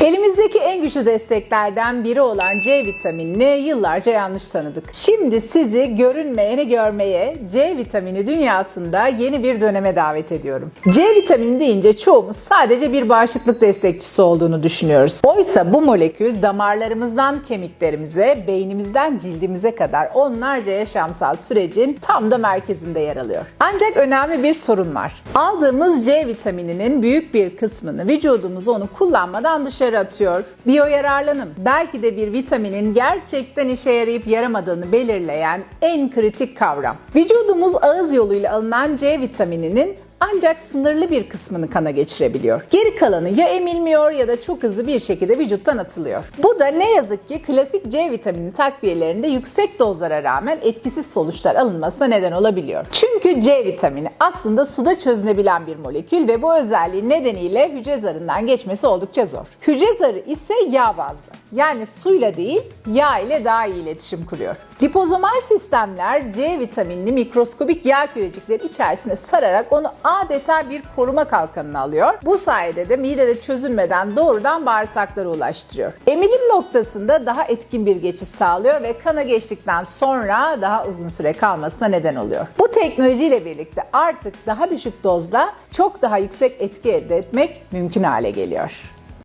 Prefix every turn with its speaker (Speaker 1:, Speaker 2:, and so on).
Speaker 1: Elimizdeki en güçlü desteklerden biri olan C vitaminini yıllarca yanlış tanıdık. Şimdi sizi görünmeyeni görmeye, C vitamini dünyasında yeni bir döneme davet ediyorum. C vitamini deyince çoğumuz sadece bir bağışıklık destekçisi olduğunu düşünüyoruz. Oysa bu molekül damarlarımızdan kemiklerimize, beynimizden cildimize kadar onlarca yaşamsal sürecin tam da merkezinde yer alıyor. Ancak önemli bir sorun var. Aldığımız C vitamininin büyük bir kısmını vücudumuz onu kullanmadan dışarı atıyor. Biyoyararlanım belki de bir vitaminin gerçekten işe yarayıp yaramadığını belirleyen en kritik kavram. Vücudumuz ağız yoluyla alınan C vitamininin ancak sınırlı bir kısmını kana geçirebiliyor. Geri kalanı ya emilmiyor ya da çok hızlı bir şekilde vücuttan atılıyor. Bu da ne yazık ki klasik C vitamini takviyelerinde yüksek dozlara rağmen etkisiz sonuçlar alınmasına neden olabiliyor. Çünkü C vitamini aslında suda çözünebilen bir molekül ve bu özelliği nedeniyle hücre zarından geçmesi oldukça zor. Hücre zarı ise yağ bazlı. Yani suyla değil yağ ile daha iyi iletişim kuruyor. Lipozomal sistemler C vitaminini mikroskobik yağ kürecikleri içerisine sararak onu adeta bir koruma kalkanına alıyor. Bu sayede de midede çözülmeden doğrudan bağırsaklara ulaştırıyor. Emilim noktasında daha etkin bir geçiş sağlıyor ve kana geçtikten sonra daha uzun süre kalmasına neden oluyor. Bu teknolojiyle birlikte artık daha düşük dozda çok daha yüksek etki elde etmek mümkün hale geliyor.